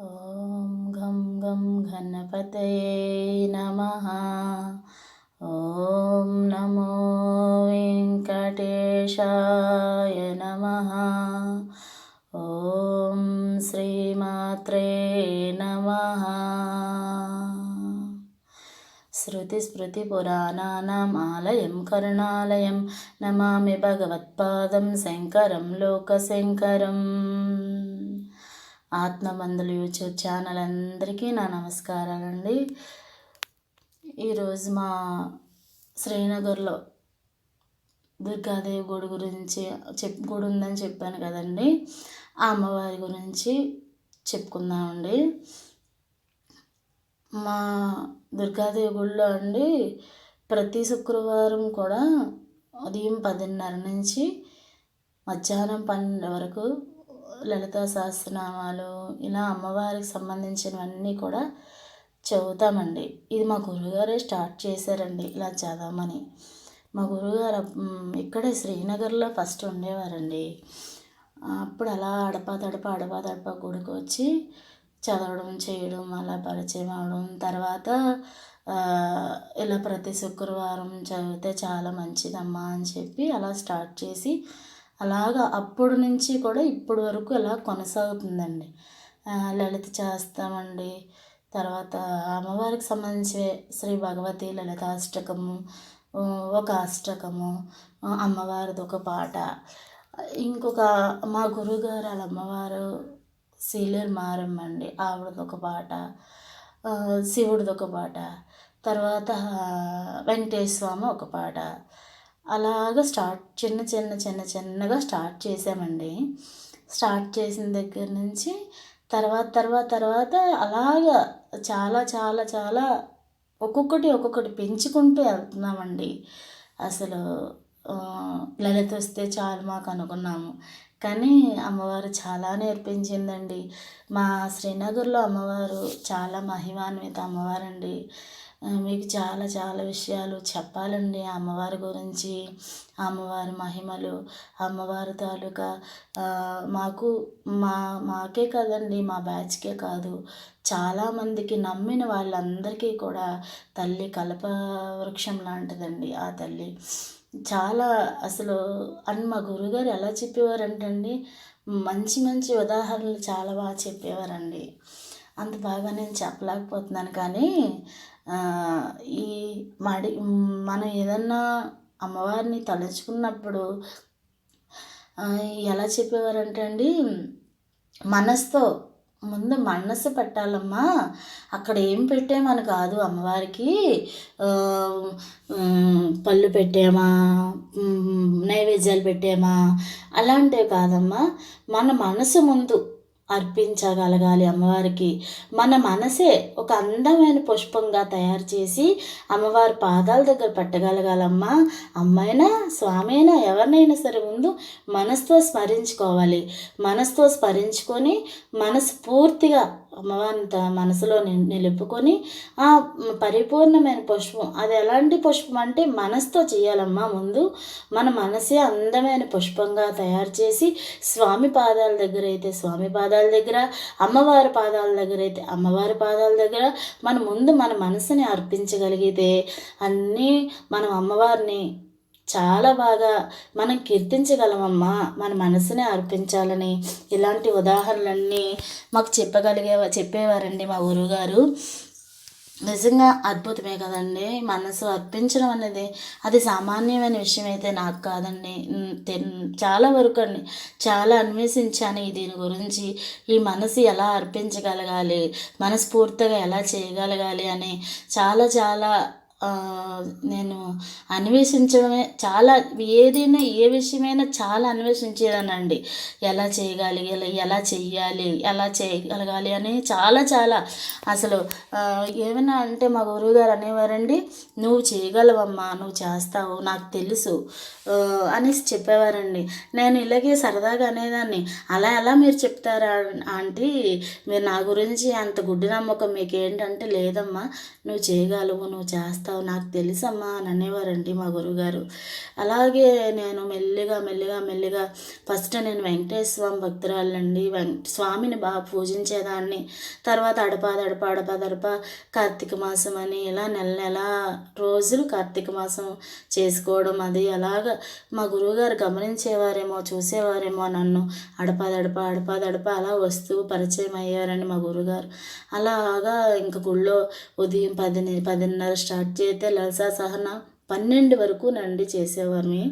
ॐ घं घं गणपतये नमः ॐ नमो वेङ्कटेशाय नमः ॐ श्रीमात्रे नमः श्रुतिस्मृतिपुराणानाम् आलयं करुणालयं नमामि भगवत्पादं शङ्करं लोकशङ्करम् ఆత్మబంధులు యూట్యూబ్ ఛానల్ అందరికీ నా నమస్కారాలండి. ఈరోజు మా శ్రీనగర్లో దుర్గాదేవి గుడి గురించి చెప్ గుడి ఉందని చెప్పాను కదండి. ఆ అమ్మవారి గురించి చెప్పుకుందామండి. మా దుర్గాదేవి గుడిలో అండి ప్రతి శుక్రవారం కూడా ఉదయం పదిన్నర నుంచి మధ్యాహ్నం పన్నెండు వరకు లలితా సహస్రనామాలు ఇలా అమ్మవారికి సంబంధించినవన్నీ కూడా చదువుతామండి. ఇది మా గురుగారే స్టార్ట్ చేశారండి ఇలా చదవమని. మా గురుగారు ఇక్కడే శ్రీనగర్లో ఫస్ట్ ఉండేవారండి. అప్పుడు అలా అడపా తడప అడపా తడప గుడికి వచ్చి చదవడం చేయడం అలా పరిచయం అవడం తర్వాత ఇలా ప్రతి శుక్రవారం చదివితే చాలా మంచిదమ్మా అని చెప్పి అలా స్టార్ట్ చేసి అలాగా అప్పుడు నుంచి కూడా ఇప్పటి వరకు ఇలా కొనసాగుతుందండి. లలిత చేస్తామండి. తర్వాత అమ్మవారికి సంబంధించి శ్రీ భగవతి లలితాష్టకము ఒక అష్టకము అమ్మవారిది ఒక పాట. ఇంకొక మా గురువుగారు వాళ్ళ అమ్మవారు సీలేరు మారమ్మ అండి ఆవిడది ఒక పాట. శివుడిది ఒక పాట. తర్వాత వెంకటేశ్వర స్వామి ఒక పాట. అలాగ స్టార్ట్ చిన్న చిన్న చిన్న చిన్నగా స్టార్ట్ చేసామండి. స్టార్ట్ చేసిన దగ్గర నుంచి తర్వాత తర్వాత తర్వాత అలాగా చాలా చాలా చాలా ఒక్కొక్కటి ఒక్కొక్కటి పెంచుకుంటూ వెళ్తున్నామండి. అసలు లలిత వస్తే చాలు మాకు అనుకున్నాము. కానీ అమ్మవారు చాలా నేర్పించిందండి. మా శ్రీనగర్లో అమ్మవారు చాలా మహిమాన్విత అమ్మవారండి. మీకు చాలా చాలా విషయాలు చెప్పాలండి. అమ్మవారి గురించి అమ్మవారి మహిమలు అమ్మవారి తాలూకా మాకు మా మాకే కాదండి మా బ్యాచ్కే కాదు. చాలామందికి నమ్మిన వాళ్ళందరికీ కూడా తల్లి కలప వృక్షం లాంటిదండి ఆ తల్లి. చాలా అసలు అని మా గురుగారు ఎలా చెప్పేవారంటండి మంచి మంచి ఉదాహరణలు చాలా బాగా చెప్పేవారండి. అంత బాగా నేను చెప్పలేకపోతున్నాను కానీ ఈ మడి మనం ఏదన్నా అమ్మవారిని తలుచుకున్నప్పుడు ఎలా చెప్పేవారంటే అండి మనసుతో ముందు మనసు పెట్టాలమ్మా. అక్కడ ఏం పెట్టామని కాదు అమ్మవారికి. పళ్ళు పెట్టామా నైవేద్యాలు పెట్టామా అలాంటివి కాదమ్మా. మన మనసు ముందు అర్పించగలగాలి అమ్మవారికి. మన మనసే ఒక అందమైన పుష్పంగా తయారు చేసి అమ్మవారి పాదాల దగ్గర పెట్టగలగాలమ్మా. అమ్మైనా స్వామైనా ఎవరినైనా సరే ముందు మనసుతో స్మరించుకోవాలి. మనసుతో స్మరించుకొని మనసు పూర్తిగా అమ్మవారిని మనసులో నిలుపుకొని ఆ పరిపూర్ణమైన పుష్పం అది ఎలాంటి పుష్పం అంటే మనసుతో చేయాలమ్మా ముందు. మన మనసే అందమైన పుష్పంగా తయారు చేసి స్వామి పాదాల దగ్గర అయితే స్వామి పాదాల దగ్గర అమ్మవారి పాదాల దగ్గర అయితే అమ్మవారి పాదాల దగ్గర మన ముందు మన మనసుని అర్పించగలిగితే అన్నీ మనం అమ్మవారిని చాలా బాగా మనం కీర్తించగలమమ్మా. మన మనసుని అర్పించాలని ఇలాంటి ఉదాహరణలన్నీ మాకు చెప్పగలిగే చెప్పేవారండి మా గురువుగారు నిజంగా అద్భుతమే కదండి. మనసు అర్పించడం అనేది అది సామాన్యమైన విషయం అయితే నాకు కాదండి. చాలా వరకు అండి. చాలా అన్వేషించాను దీని గురించి. ఈ మనసు ఎలా అర్పించగలగాలి మనస్ఫూర్తిగా ఎలా చేయగలగాలి అని చాలా చాలా నేను అన్వేషించడమే చాలా ఏదైనా ఏ విషయమైనా చాలా అన్వేషించేదానండి ఎలా చేయగాలి ఎలా ఎలా చెయ్యాలి ఎలా చేయగలగాలి అని చాలా చాలా. అసలు ఏమైనా అంటే మా గురువుగారు అనేవారండి నువ్వు చేయగలవమ్మా నువ్వు చేస్తావు నాకు తెలుసు అనేసి చెప్పేవారండి. నేను ఇలాగే సరదాగా అనేదాన్ని. అలా ఎలా మీరు చెప్తారా ఆంటీ? మీరు నా గురించి అంత గుడ్డి నమ్మకం మీకు ఏంటంటే లేదమ్మా నువ్వు చేయగలవు నువ్వు చేస్తావు చేస్తావు? నాకు తెలుసమ్మా అని అనేవారండి మా గురువుగారు అలాగే నేను మెల్లిగా మెల్లిగా మెల్లిగా ఫస్ట్ నేను వెంకటేశ్వర స్వామి భక్తురాలండి. వెంక స్వామిని బాగా పూజించేదాన్ని. తర్వాత అడపా దడప అడపా దడప కార్తీక మాసం అని ఇలా నెల నెల రోజులు కార్తీక మాసం చేసుకోవడం అది అలాగ మా గురువుగారు గమనించేవారేమో చూసేవారేమో నన్ను. అడపా దడప అడపా అలా వస్తూ పరిచయం అయ్యారండి మా గురువుగారు అలాగా ఇంక గుళ్ళో ఉదయం పది పదిన్నర స్టార్ట్ చేత లలితా సహన పన్నెండు వరకు నండి చేసేవారిని.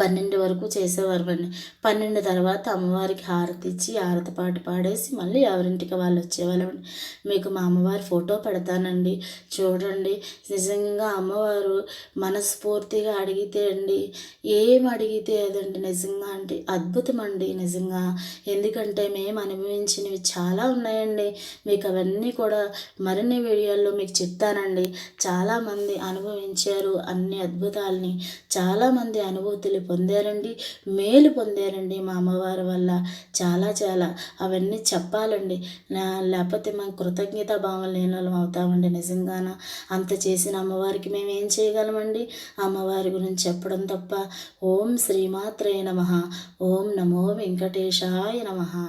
పన్నెండు వరకు చేసేవారమండి పన్నెండు తర్వాత అమ్మవారికి హారతి ఇచ్చి హారతి పాట పాడేసి మళ్ళీ ఎవరింటికి వాళ్ళు వచ్చేవాళ్ళం. మీకు మా అమ్మవారి ఫోటో పెడతానండి. చూడండి. నిజంగా అమ్మవారు మనస్ఫూర్తిగా అడిగితే అండి ఏం అడిగితే అదండి నిజంగా అంటే అద్భుతం అండి నిజంగా. ఎందుకంటే మేము అనుభవించినవి చాలా ఉన్నాయండి. మీకు అవన్నీ కూడా మరిన్ని వీడియోల్లో మీకు చెప్తానండి. చాలామంది అనుభవించారు అన్ని అద్భుతాలని. చాలామంది అనుభూతులు పొందారండి. మేలు పొందారండి మా అమ్మవారి వల్ల. చాలా చాలా. అవన్నీ చెప్పాలండి. నా లేకపోతే మేము కృతజ్ఞత భావం లేని వాళ్ళం అవుతామండి నిజంగాన. అంత చేసిన అమ్మవారికి మేము ఏం చేయగలమండి? అమ్మవారి గురించి చెప్పడం తప్ప. ఓం శ్రీమాత్రే నమ. ఓం నమో వెంకటేశాయ నమ.